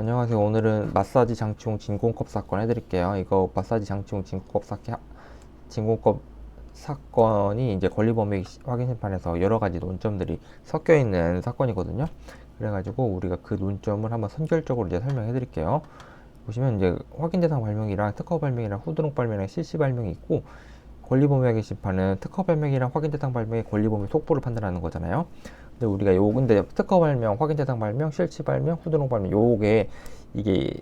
안녕하세요. 오늘은 마사지 장치용 진공컵 사건 해드릴게요. 이거 마사지 장치용 진공컵 사 진공컵 사건이 이제 권리범위 확인 심판에서 여러 가지 논점들이 섞여 있는 사건이거든요. 그래가지고 우리가 그 논점을 한번 선결적으로 이제 설명해 드릴게요. 보시면 이제 확인 대상 발명이랑 특허 발명이랑 후드록 발명이랑 실시 발명이 있고 권리범위 확인 심판은 특허 발명이랑 확인 대상 발명의 권리범위 속보를 판단하는 거잖아요. 근데 우리가 요 근데 특허 발명, 확인 대상 발명, 실시 발명, 후드록 발명 요게 이게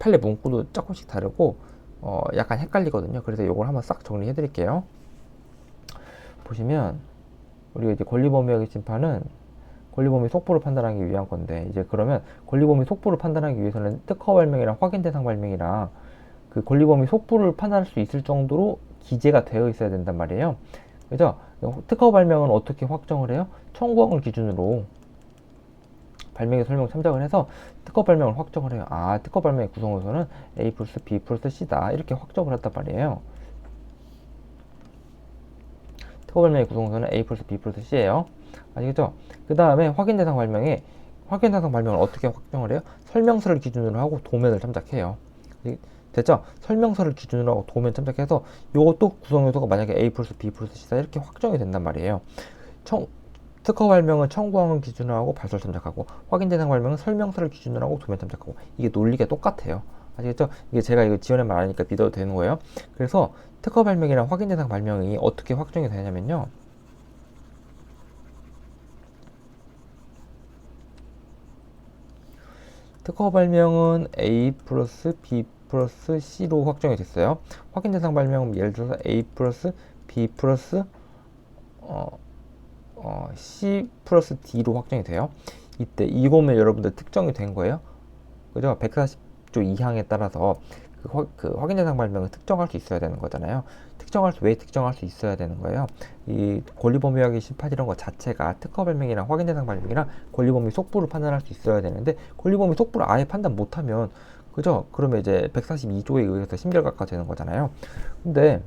판례 문구도 조금씩 다르고 어 약간 헷갈리거든요. 그래서 요걸 한번 싹 정리해 드릴게요. 보시면 우리가 이제 권리범위 확인 심판은 권리범위 속보를 판단하기 위한 건데 이제 그러면 권리범위 속보를 판단하기 위해서는 특허 발명이랑 확인 대상 발명이랑 그 권리범위 속보를 판단할 수 있을 정도로 기재가 되어 있어야 된단 말이에요. 그죠? 특허 발명은 어떻게 확정을 해요? 청구항을 기준으로 발명의 설명 참작을 해서 특허 발명을 확정을 해요. 아, 특허 발명의 구성 요소는 A 플러스 B 플러스 C다. 이렇게 확정을 했단 말이에요. 특허 발명의 구성 요소는 A 플러스 B 플러스 C예요. 아시겠죠? 그 다음에 확인 대상 발명에 확인 대상 발명을 어떻게 확정을 해요? 설명서를 기준으로 하고 도면을 참작해요. 됐죠? 설명서를 기준으로 하고 도면 참작해서 요것도 구성 요소가 만약에 A 플러스 B 플러스 C다 이렇게 확정이 된단 말이에요. 청, 특허 발명은 청구항을 기준으로 하고 발설 참작하고 확인 대상 발명은 설명서를 기준으로 하고 도면 참작하고 이게 논리가 똑같아요. 아시겠죠? 이게 제가 이거 지원에 말하니까 믿어도 되는 거예요. 그래서 특허 발명이랑 확인 대상 발명이 어떻게 확정이 되냐면요. 특허 발명은 A 플러스 B 플러스 C로 확정이 됐어요. 확인 대상 발명은 예를 들어서 A 플러스 B 플러스 어, 어, C 플러스 D로 확정이 돼요. 이때 이거면 여러분들 특정이 된 거예요. 그죠? 140조 2항에 따라서 그, 화, 그 확인 대상 발명을 특정할 수 있어야 되는 거잖아요. 특정할 수, 왜 특정할 수 있어야 되는 거예요? 이 권리범위 확인 심판 이런 것 자체가 특허 발명이랑 확인 대상 발명이랑 권리범위 속부를 판단할 수 있어야 되는데 권리범위 속부를 아예 판단 못하면 그죠? 그러면 이제 142조에 의해서 심결각화 되는 거잖아요. 근데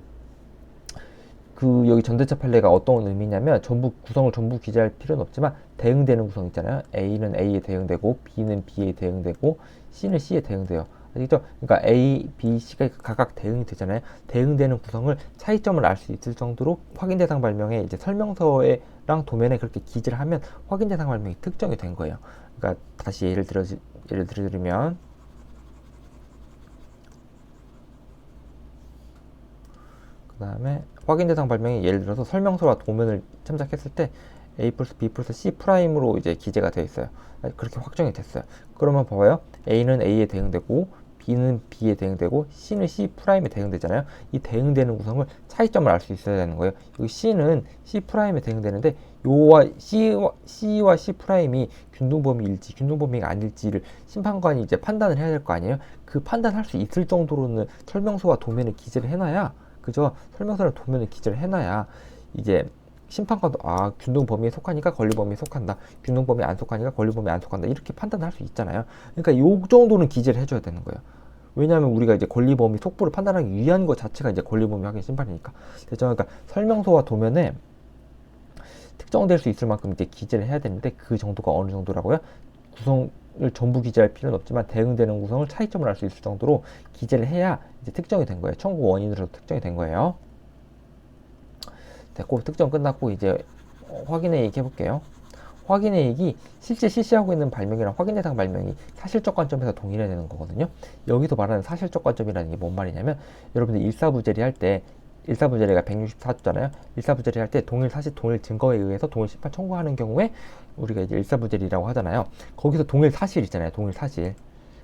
그 여기 전대차 판례가 어떤 의미냐면 전부 구성을 전부 기재할 필요는 없지만 대응되는 구성 있잖아요. A는 A에 대응되고 B는 B에 대응되고 C는 C에 대응돼요. 아시죠? 그러니까 A, B, C가 각각 대응이 되잖아요. 대응되는 구성을 차이점을 알 수 있을 정도로 확인 대상 발명에 이제 설명서에랑 도면에 그렇게 기재를 하면 확인 대상 발명이 특정이 된 거예요. 그러니까 다시 예를 들어 예를 들면 그 다음에 확인 대상 발명이 예를 들어서 설명서와 도면을 참작했을 때 A 플러스 B 플러스 C 프라임으로 이제 기재가 되어 있어요. 그렇게 확정이 됐어요. 그러면 봐봐요. A는 A에 대응되고 B는 B에 대응되고 C는 C 프라임에 대응되잖아요. 이 대응되는 구성을 차이점을 알 수 있어야 되는 거예요. 여기 C는 C 프라임에 대응되는데 요와 C와, C와 C 프라임이 균등 범위일지 균등 범위가 아닐지를 심판관이 이제 판단을 해야 될 거 아니에요. 그 판단할 수 있을 정도로는 설명서와 도면을 기재를 해놔야 그죠? 설명서를 도면을 기재를 해놔야 이제 심판관도 아 균등 범위에 속하니까 권리 범위에 속한다. 균등 범위에 안 속하니까 권리 범위에 안 속한다. 이렇게 판단할 수 있잖아요. 그러니까 요 정도는 기재를 해줘야 되는 거예요. 왜냐하면 우리가 이제 권리 범위 속보를 판단하기 위한 것 자체가 이제 권리 범위 확인 심판이니까. 그죠? 그러니까 설명서와 도면에 특정될 수 있을 만큼 이제 기재를 해야 되는데 그 정도가 어느 정도라고요? 구성을 전부 기재할 필요는 없지만 대응되는 구성을 차이점을 알 수 있을 정도로 기재를 해야 이제 특정이 된 거예요. 청구 원인으로 특정이 된 거예요. 됐고 특정 끝났고 이제 확인의 얘기 해볼게요. 확인의 얘기 실제 실시하고 있는 발명이랑 확인 대상 발명이 사실적 관점에서 동일해야 되는 거거든요. 여기서 말하는 사실적 관점이라는 게 뭔 말이냐면 여러분들 일사부재리 할 때 일사부재리가 164조잖아요. 일사부재리 할 때 동일 사실 동일 증거에 의해서 동일 심판 청구하는 경우에 우리가 이제 일사부재리라고 하잖아요. 거기서 동일 사실 있잖아요. 동일 사실.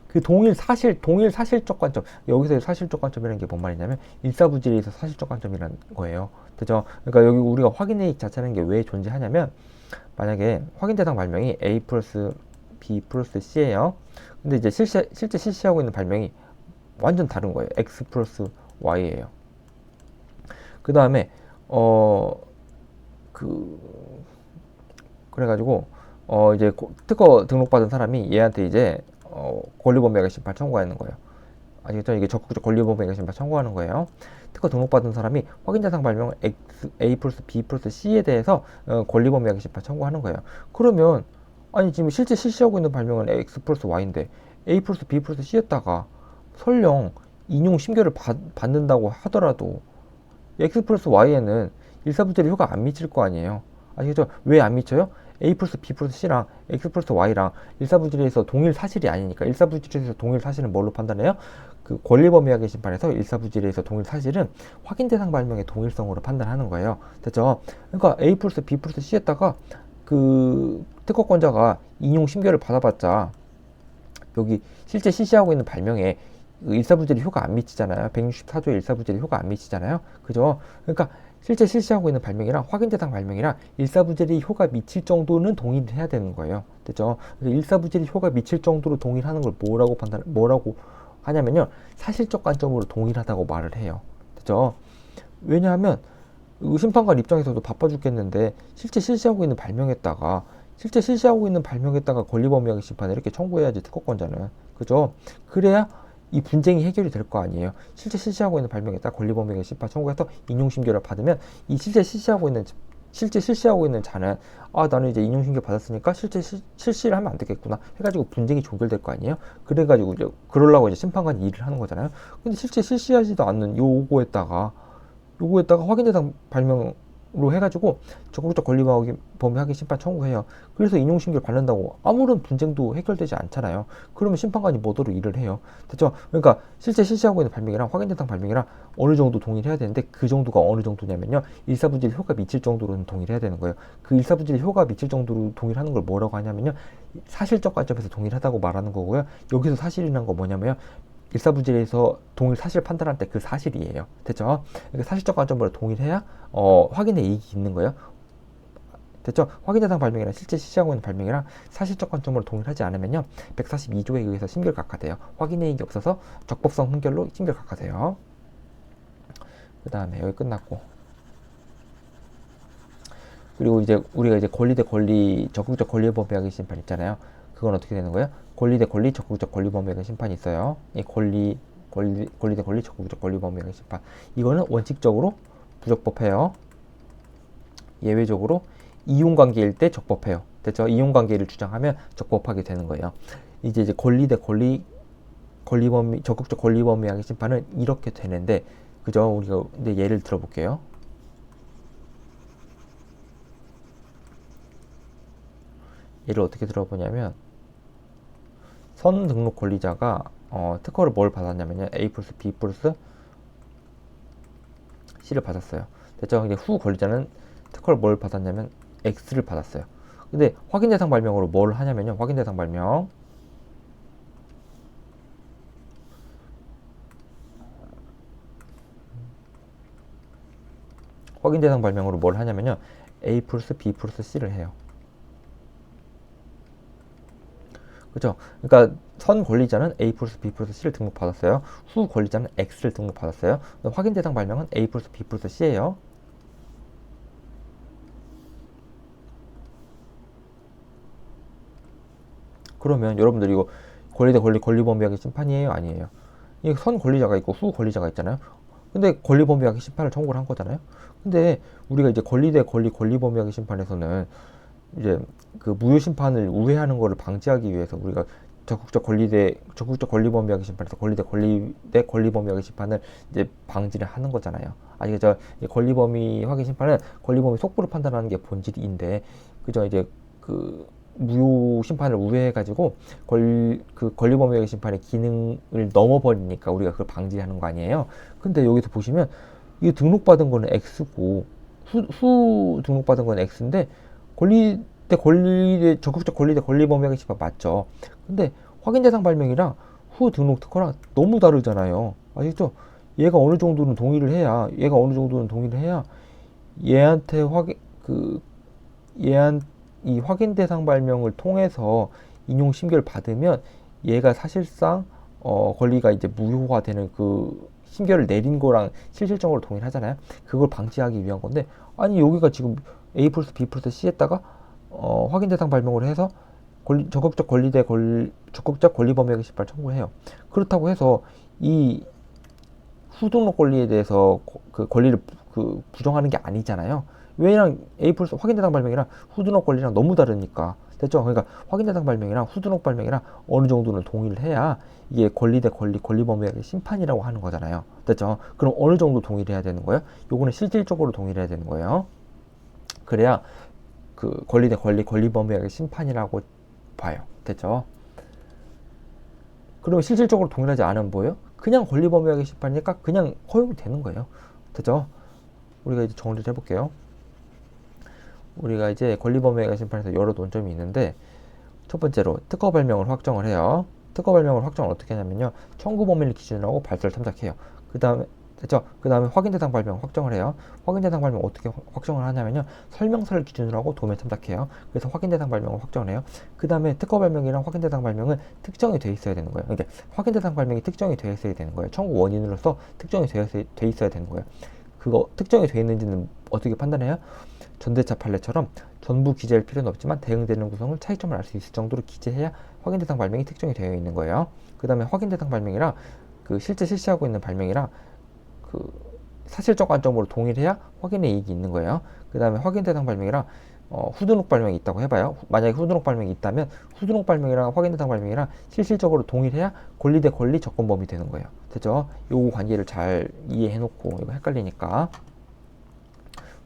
그 동일 사실, 동일 사실적 관점. 여기서 사실적 관점이라는 게 뭔 말이냐면 일사부재리에서 사실적 관점이라는 거예요. 그죠? 그러니까 여기 우리가 확인의 자체라는 게 왜 존재하냐면 만약에 확인 대상 발명이 A 플러스 B 플러스 C예요. 근데 이제 실시, 실제 실시하고 있는 발명이 완전 다른 거예요. X 플러스 Y예요. 그 다음에 어 그 그래가지고 어 이제 특허 등록받은 사람이 얘한테 이제 어 권리범위가 심판 청구하는 거예요. 아시겠죠? 이게 적극적 권리범위가 심판 청구하는 거예요. 특허 등록받은 사람이 확인 대상 발명을 X, A 플러스 B 플러스 C에 대해서 어, 권리범위가 심판 청구하는 거예요. 그러면 아니 지금 실제 실시하고 있는 발명은 X 플러스 Y인데 A 플러스 B 플러스 C였다가 설령 인용 심결을 받, 받는다고 하더라도 X 플러스 Y에는 일사분절의 효과 안 미칠 거 아니에요. 아시겠죠? 왜 안 미쳐요? A 플러스 B 플러스 C랑 X 플러스 Y랑 일사분절에서 동일 사실이 아니니까 일사분절에서 동일 사실은 뭘로 판단해요? 그 권리범위학의 심판에서 일사분절에서 동일 사실은 확인 대상 발명의 동일성으로 판단하는 거예요. 됐죠? 그러니까 A 플러스 B 플러스 C에다가 그 특허권자가 인용 심결을 받아봤자 여기 실제 실시하고 있는 발명에 그 일사분절이 효과 안 미치잖아요. 164조의 일사분절이 효과 안 미치잖아요. 그죠? 그러니까 실제 실시하고 있는 발명이랑 확인 대상 발명이랑 일사분절이 효과 미칠 정도는 동의를 해야 되는 거예요. 됐죠? 그래서 일사분절이 효과 미칠 정도로 동일하는 걸 뭐라고 판단, 뭐라고 하냐면요. 사실적 관점으로 동일하다고 말을 해요. 됐죠? 왜냐하면 그 심판관 입장에서도 바빠 죽겠는데 실제 실시하고 있는 발명했다가 실제 실시하고 있는 발명했다가 권리범위학의 심판에 이렇게 청구해야지 특허권자는 그죠? 그래야 이 분쟁이 해결이 될 거 아니에요. 실제 실시하고 있는 발명에다 권리범위학의 심판 청구해서 인용심결을 받으면 이 실제 실시하고 있는 실제 실시하고 있는 자는 아 나는 이제 인용심결 받았으니까 실제 시, 실시를 하면 안 되겠구나 해가지고 분쟁이 종결될 거 아니에요. 그래가지고 이제 그러려고 이제 심판관이 일을 하는 거잖아요. 근데 실제 실시하지도 않는 요거에다가 요거에다가 확인 대상 발명으 로 해가지고 적극적 권리범위 심판 청구해요. 그래서 인용심결 받는다고 아무런 분쟁도 해결되지 않잖아요. 그러면 심판관이 뭐더러 일을 해요. 됐죠? 그러니까 실제 실시하고 있는 발명이랑 확인 대상 발명이랑 어느 정도 동의를 해야 되는데 그 정도가 어느 정도냐면요. 일사분질 효과 미칠 정도로는 동의를 해야 되는 거예요. 그 일사분질 효과 미칠 정도로 동의를 하는 걸 뭐라고 하냐면요. 사실적 관점에서 동일하다고 말하는 거고요. 여기서 사실이란 거 뭐냐면요. 일사분질에서 동일 사실 판단할 때 그 사실이에요. 됐죠? 그러니까 사실적 관점으로 동일해야 어, 확인의 이익이 있는 거예요. 됐죠? 확인 대상 발명이랑 실제 실시하고 있는 발명이랑 사실적 관점으로 동일하지 않으면요. 142조에 의해서 심결 각하돼요. 확인의 이익이 없어서 적법성 흥결로 심결 각하돼요. 그 다음에 여기 끝났고. 그리고 이제 우리가 이제 권리 대 권리 적극적 권리 범위학의 심판 있잖아요. 그건 어떻게 되는 거예요? 권리 대 권리 적극적 권리 범위학의 심판이 있어요. 이 권리 권리 권리 대 권리 적극적 권리 범위학의 심판. 이거는 원칙적으로 부적법해요. 예외적으로 이용 관계일 때 적법해요. 됐죠? 이용 관계를 주장하면 적법하게 되는 거예요. 이제 이제 권리 대 권리 권리 범위 적극적 권리 범위학의 심판은 이렇게 되는데 그죠? 우리가 근데 예를 들어볼게요. 예를 어떻게 들어보냐면 선 등록 권리자가 어, 특허를 뭘 받았냐면요. A 플러스 B 플러스 C를 받았어요. 됐죠? 근데 후 권리자는 특허를 뭘 받았냐면 X를 받았어요. 근데 확인 대상 발명으로 뭘 하냐면요. 확인 대상 발명. 확인 대상 발명으로 뭘 하냐면요. A 플러스 B 플러스 C를 해요. 그죠? 그러니까 선 권리자는 A 플러스 B 플러스 C를 등록받았어요. 후 권리자는 X를 등록받았어요. 확인 대상 발명은 A 플러스 B 플러스 C예요. 그러면 여러분들 이거 권리 대 권리 권리 범위학의 심판이에요, 아니에요? 이 선 권리자가 있고 후 권리자가 있잖아요. 근데 권리 범위학의 심판을 청구를 한 거잖아요. 근데 우리가 이제 권리 대 권리 권리 범위학의 심판에서는 이제 그 무효 심판을 우회하는 것을 방지하기 위해서 우리가 적극적 권리 대 적극적 권리 범위학의 심판에서 권리 대 권리 대 권리 범위학의 심판을 이제 방지를 하는 거잖아요. 아시겠죠? 권리 범위 확인 심판은 권리 범위 속부를 판단하는 게 본질인데 그죠? 이제 그 무효 심판을 우회해 가지고 권, 그 권리범위학의 심판의 기능을 넘어버리니까 우리가 그걸 방지하는 거 아니에요. 근데 여기서 보시면 이 등록받은 거는 X고 후, 후 등록받은 건 X인데 권리 대 권리 대 적극적 권리 대 권리범위학의 심판 맞죠. 근데 확인 대상 발명이랑 후 등록 특허랑 너무 다르잖아요. 아시죠? 얘가 어느 정도는 동의를 해야 얘가 어느 정도는 동의를 해야 얘한테 확인 그 얘한 이 확인 대상 발명을 통해서 인용 심결 받으면 얘가 사실상 어 권리가 이제 무효화 되는 그 심결을 내린 거랑 실질적으로 동의를 하잖아요. 그걸 방지하기 위한 건데 아니 여기가 지금 A 플러스 B 플러스 C에다가 어 확인 대상 발명을 해서 권리, 적극적 권리대 권리, 적극적 권리 범위의 심판 청구해요. 그렇다고 해서 이 후등록 권리에 대해서 그 권리를 그 부정하는 게 아니잖아요. 왜냐면 A 플러스 확인 대상 발명이랑 후등록 권리랑 너무 다르니까 됐죠? 그러니까 확인 대상 발명이랑 후두록 발명이랑 어느 정도는 동의를 해야 이게 권리 대 권리, 권리 범위의 심판이라고 하는 거잖아요. 됐죠? 그럼 어느 정도 동의를 해야 되는 거예요? 요거는 실질적으로 동의를 해야 되는 거예요. 그래야 그 권리 대 권리, 권리 범위의 심판이라고 봐요. 됐죠? 그러면 실질적으로 동일하지 않은 뭐예요? 그냥 권리 범위의 심판이니까 그냥 허용이 되는 거예요. 됐죠? 우리가 이제 정리를 해볼게요. 우리가 이제 권리 범위의 심판에서 여러 논점이 있는데 첫 번째로 특허 발명을 확정을 해요. 특허 발명을 확정을 어떻게 하냐면요. 청구 범위를 기준으로 하고 발설을 탐색해요. 그 다음에 됐죠? 그 다음에 확인 대상 발명 확정을 해요. 확인 대상 발명 어떻게 확- 확정을 하냐면요. 설명서를 기준으로 하고 도면 탐색해요. 그래서 확인 대상 발명을 확정을 해요. 그 다음에 특허 발명이랑 확인 대상 발명은 특정이 돼 있어야 되는 거예요. 그러니까 확인 대상 발명이 특정이 돼 있어야 되는 거예요. 청구 원인으로서 특정이 돼 돼 있어야 되는 거예요. 그거 특정이 돼 있는지는 어떻게 판단해요? 전대차 판례처럼 전부 기재할 필요는 없지만 대응되는 구성을 차이점을 알 수 있을 정도로 기재해야 확인 대상 발명이 특정이 되어 있는 거예요. 그 다음에 확인 대상 발명이랑 그 실제 실시하고 있는 발명이랑 그 사실적 관점으로 동일해야 확인의 이익이 있는 거예요. 그 다음에 확인 대상 발명이랑 어, 후두룩 발명이 있다고 해봐요. 만약에 후두룩 발명이 있다면 후두룩 발명이랑 확인 대상 발명이랑 실질적으로 동일해야 권리 대 권리 접근 범위 되는 거예요. 됐죠? 요 관계를 잘 이해해놓고 이거 헷갈리니까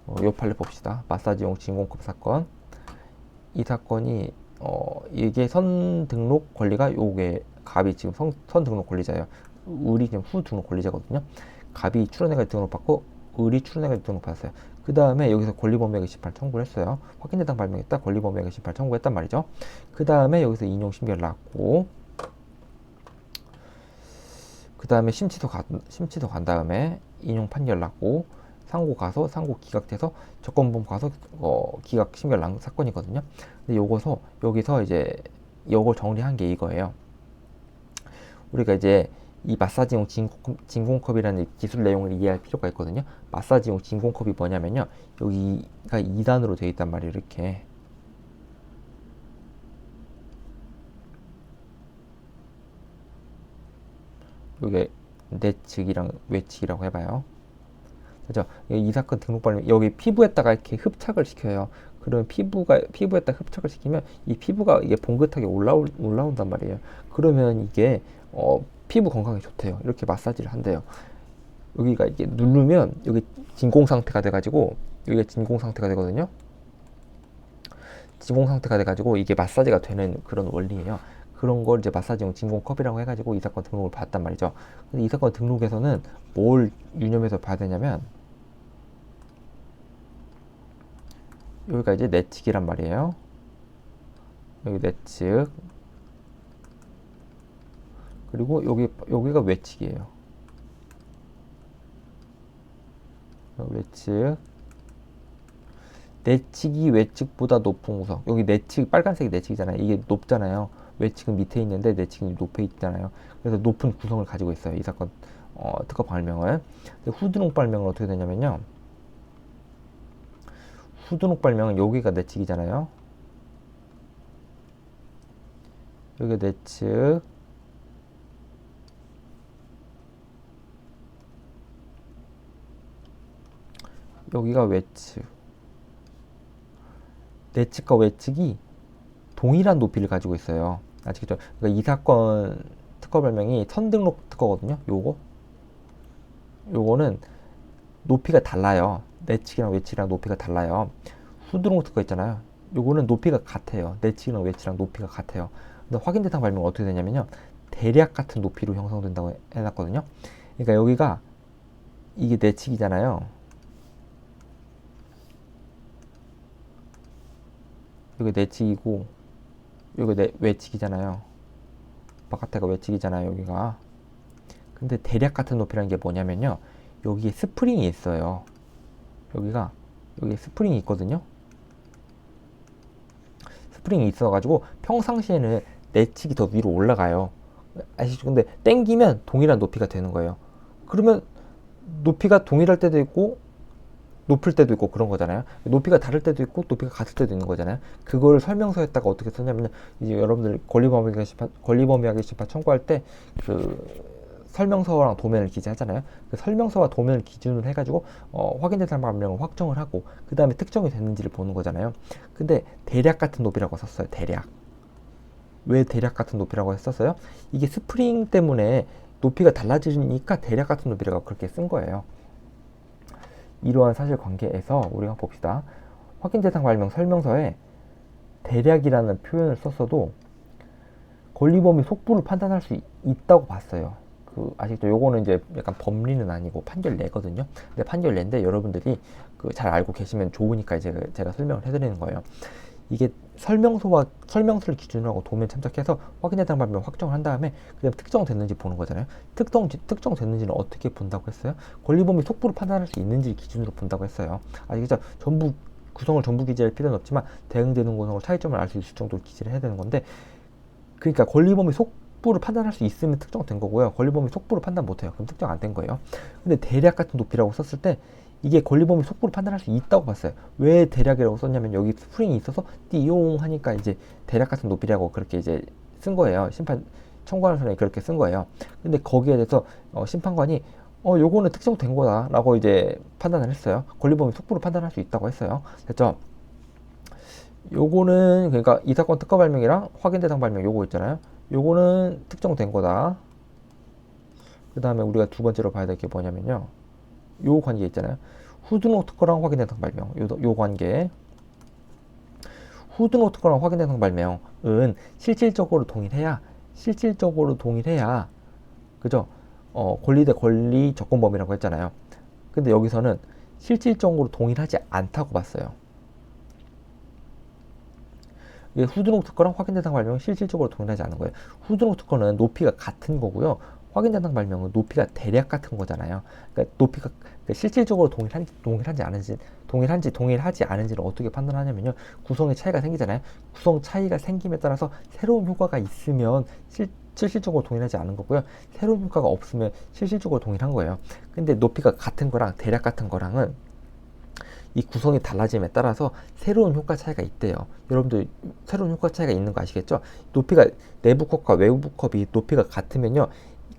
어, 요 판례 봅시다. 마사지용 진공컵 사건. 이 사건이 어 이게 선 등록 권리가 요게 갑이 지금 선, 선 등록 권리자예요. 을이 지금 후 등록 권리자거든요. 갑이 출원해가 등록받고 을이 출원해가 등록받았어요. 그 다음에 여기서 권리범위의 심판 청구를 했어요. 확인대상 발명했다. 권리범위의 심판 청구했단 말이죠. 그 다음에 여기서 인용 신결 났고 그 다음에 심치도 가, 심치도 간 다음에 인용 판결 났고 상고 가서 상고 기각돼서 조건범 가서 어, 기각 심결 난 사건이거든요. 근데 요거서 여기서 이제 요걸 정리한 게 이거예요. 우리가 이제 이 마사지용 진공컵, 진공 컵이라는 기술 내용을 이해할 필요가 있거든요. 마사지용 진공컵이 뭐냐면요. 여기가 2단으로 되어 있단 말이에요. 이렇게. 이게 내측이랑 외측이라고 해봐요. 그죠? 이 사건 등록 발명 여기 피부에다가 이렇게 흡착을 시켜요. 그러면 피부가 피부에다 흡착을 시키면 이 피부가 이게 봉긋하게 올라올 올라온단 말이에요. 그러면 이게 어, 피부 건강에 좋대요. 이렇게 마사지를 한대요. 여기가 이게 누르면 여기 진공 상태가 돼가지고 여기가 진공 상태가 되거든요. 진공 상태가 돼가지고 이게 마사지가 되는 그런 원리예요. 그런 걸 이제 마사지용 진공컵이라고 해가지고 이 사건 등록을 받았단 말이죠. 근데 이 사건 등록에서는 뭘 유념해서 봐야 되냐면 여기가 이제 내측이란 말이에요. 여기 내측 그리고 여기 여기가 외측이에요. 외측 내측이 외측보다 높은 구석 여기 내측 빨간색이 내측이잖아요. 이게 높잖아요. 외측은 밑에 있는데 내측은 높에 있잖아요. 그래서 높은 구성을 가지고 있어요. 이 사건 어, 특허 발명은 후드농 발명은 어떻게 되냐면요. 후드농 발명은 여기가 내측이잖아요. 여기가 내측 여기가 외측 내측과 외측이 동일한 높이를 가지고 있어요. 아시겠죠? 그러니까 이 사건 특허 발명이 선등록 특허거든요. 요거 요거는 높이가 달라요. 내측이랑 외측이랑 높이가 달라요. 후드롱 특허 있잖아요. 요거는 높이가 같아요. 내측이랑 외측이랑 높이가 같아요. 근데 확인 대상 발명은 어떻게 되냐면요. 대략 같은 높이로 형성된다고 해놨거든요. 그러니까 여기가 이게 내측이잖아요. 여기 내측이고 여기 내 외측이잖아요. 바깥에가 외측이잖아요. 여기가. 근데 대략 같은 높이라는 게 뭐냐면요. 여기에 스프링이 있어요. 여기가 여기 스프링이 있거든요. 스프링이 있어가지고 평상시에는 내측이 더 위로 올라가요. 아시죠? 근데 땡기면 동일한 높이가 되는 거예요. 그러면 높이가 동일할 때도 있고 높을 때도 있고 그런 거잖아요. 높이가 다를 때도 있고 높이가 같을 때도 있는 거잖아요. 그걸 설명서에다가 어떻게 썼냐면 이제 여러분들 권리범위하게 심판 권리범위하게 심판 청구할 때 그 설명서랑 도면을 기재하잖아요. 그 설명서와 도면을 기준으로 해가지고 어, 확인 대상 발명을 확정을 하고 그 다음에 특정이 됐는지를 보는 거잖아요. 근데 대략 같은 높이라고 썼어요. 대략. 왜 대략 같은 높이라고 했었어요? 이게 스프링 때문에 높이가 달라지니까 대략 같은 높이라고 그렇게 쓴 거예요. 이러한 사실관계에서 우리가 봅시다. 확인 대상 발명 설명서에 대략이라는 표현을 썼어도 권리범위 속부를 판단할 수 있다고 봤어요. 그 아직도 요거는 이제 약간 법리는 아니고 판결 내거든요. 근데 판결 내인데 여러분들이 그 잘 알고 계시면 좋으니까 이제 제가 설명을 해드리는 거예요. 이게 설명서와 설명서를 기준으로 하고 도면 참작해서 확인해 당 발명 확정을 한 다음에 그다음 특정됐는지 보는 거잖아요. 특정 특정됐는지는 어떻게 본다고 했어요? 권리 범위 속부를 판단할 수 있는지 기준으로 본다고 했어요. 아시겠죠? 전부 구성을 전부 기재할 필요는 없지만 대응되는 구성을 차이점을 알 수 있을 정도로 기재를 해야 되는 건데 그러니까 권리 범위 속부를 판단할 수 있으면 특정된 거고요. 권리범위 속부를 판단 못해요. 그럼 특정 안 된 거예요. 근데 대략 같은 높이라고 썼을 때 이게 권리범위 속부를 판단할 수 있다고 봤어요. 왜 대략이라고 썼냐면 여기 스프링이 있어서 띠용 하니까 이제 대략 같은 높이라고 그렇게 이제 쓴 거예요. 심판 청구하는 사람이 그렇게 쓴 거예요. 근데 거기에 대해서 어, 심판관이 어 요거는 특정된 거다라고 이제 판단을 했어요. 권리범위 속부를 판단할 수 있다고 했어요. 됐죠? 요거는 그러니까 이 사건 특허 발명이랑 확인 대상 발명 요거 있잖아요. 요거는 특정된 거다. 그 다음에 우리가 두 번째로 봐야 될 게 뭐냐면요. 요 관계 있잖아요. 후드노 특허랑 확인 대상 발명. 요, 요 관계. 후드노 특허랑 확인 대상 발명은 실질적으로 동일해야 실질적으로 동일해야 그죠? 어, 권리 대 권리 접근 범위라고 했잖아요. 근데 여기서는 실질적으로 동일하지 않다고 봤어요. 후드록 특허랑 확인 대상 발명은 실질적으로 동일하지 않은 거예요. 후드록 특허는 높이가 같은 거고요. 확인 대상 발명은 높이가 대략 같은 거잖아요. 그러니까 높이가 그러니까 실질적으로 동일한지 동일하지 않은지 동일한지 동일하지 않은지를 어떻게 판단하냐면요. 구성의 차이가 생기잖아요. 구성 차이가 생김에 따라서 새로운 효과가 있으면 실, 실질적으로 동일하지 않은 거고요. 새로운 효과가 없으면 실질적으로 동일한 거예요. 근데 높이가 같은 거랑 대략 같은 거랑은 이 구성이 달라짐에 따라서 새로운 효과 차이가 있대요. 여러분들 새로운 효과 차이가 있는 거 아시겠죠? 높이가 내부 컵과 외부 컵이 높이가 같으면요.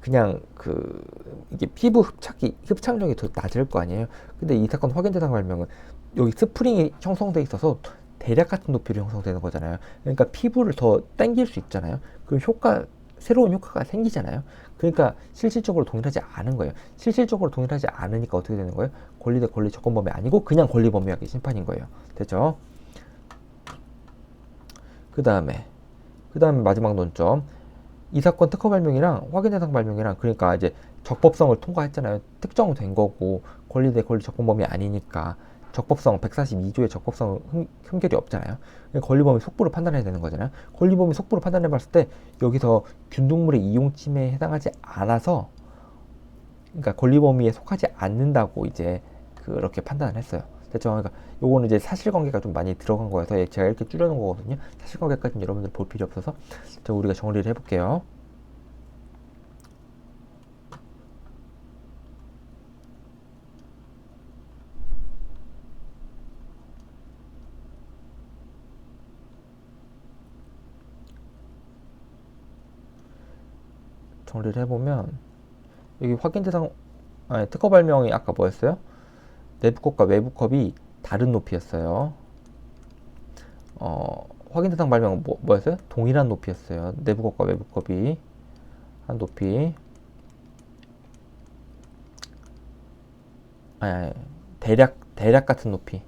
그냥 그 이게 피부 흡착이 흡착력이 더 낮을 거 아니에요. 근데 이 사건 확인 대상 발명은 여기 스프링이 형성돼 있어서 대략 같은 높이로 형성되는 거잖아요. 그러니까 피부를 더 당길 수 있잖아요. 그 효과 새로운 효과가 생기잖아요. 그러니까 실질적으로 동일하지 않은 거예요. 실질적으로 동일하지 않으니까 어떻게 되는 거예요? 권리 대 권리 조건 범위 아니고 그냥 권리 범위학의 심판인 거예요. 됐죠? 그 다음에 그 다음에 마지막 논점 이 사건 특허 발명이랑 확인 대상 발명이랑 그러니까 이제 적법성을 통과했잖아요. 특정된 거고 권리 대 권리 적법 범위 아니니까 적법성 142조의 적법성 흠결이 없잖아요. 권리범위 속부를 판단해야 되는 거잖아요. 권리범위 속부를 판단해 봤을 때 여기서 균등물의 이용 침해에 해당하지 않아서 그러니까 권리범위에 속하지 않는다고 이제 그렇게 판단을 했어요. 됐죠? 그러니까 요거는 이제 사실관계가 좀 많이 들어간 거여서 제가 이렇게 줄여놓은 거거든요. 사실관계까지는 여러분들 볼 필요 없어서 자 우리가 정리를 해볼게요. 정리를 해보면 여기 확인 대상 아니, 특허 발명이 아까 뭐였어요? 내부 컵과 외부 컵이 다른 높이였어요. 어, 확인 대상 발명은 뭐, 뭐였어요? 동일한 높이였어요. 내부 컵과 외부 컵이 한 높이. 아니, 아니 대략 대략 같은 높이.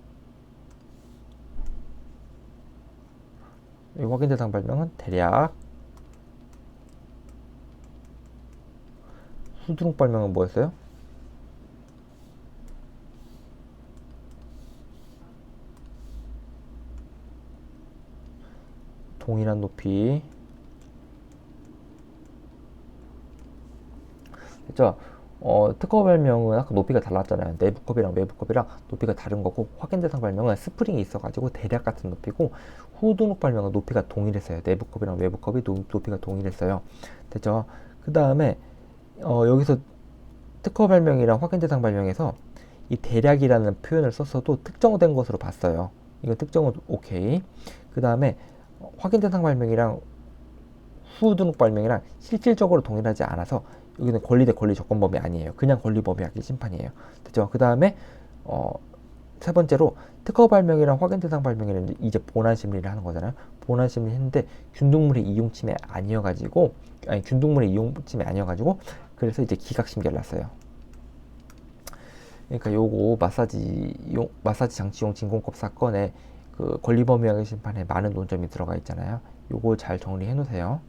이 확인 대상 발명은 대략 수두룩 발명은 뭐였어요? 동일한 높이 그죠? 어, 특허 발명은 아까 높이가 달랐잖아요. 내부 컵이랑 외부 컵이랑 높이가 다른 거고 확인 대상 발명은 스프링이 있어가지고 대략 같은 높이고 후두룩 발명은 높이가 동일했어요. 내부 컵이랑 외부 컵이 노, 높이가 동일했어요. 됐죠? 그 다음에 어, 여기서 특허 발명이랑 확인 대상 발명에서 이 대략이라는 표현을 썼어도 특정된 것으로 봤어요. 이거 특정은 오케이. 그 다음에 확인 대상 발명이랑 후후 등록 발명이랑 실질적으로 동일하지 않아서 여기는 권리 대 권리 조건 범위 아니에요. 그냥 권리 범위 하기 심판이에요. 됐죠? 그 다음에 어, 세 번째로 특허 발명이랑 확인 대상 발명이랑 이제 본안 심리를 하는 거잖아요. 본안 심리 했는데 균등물의 이용 침해 아니어가지고 아니 균등물의 이용 침해 아니어가지고 그래서 이제 기각 심결 났어요. 그러니까 요거 마사지 용 마사지 장치용 진공컵 사건에 그 권리 범위학의 심판에 많은 논점이 들어가 있잖아요. 요거 잘 정리해 놓으세요.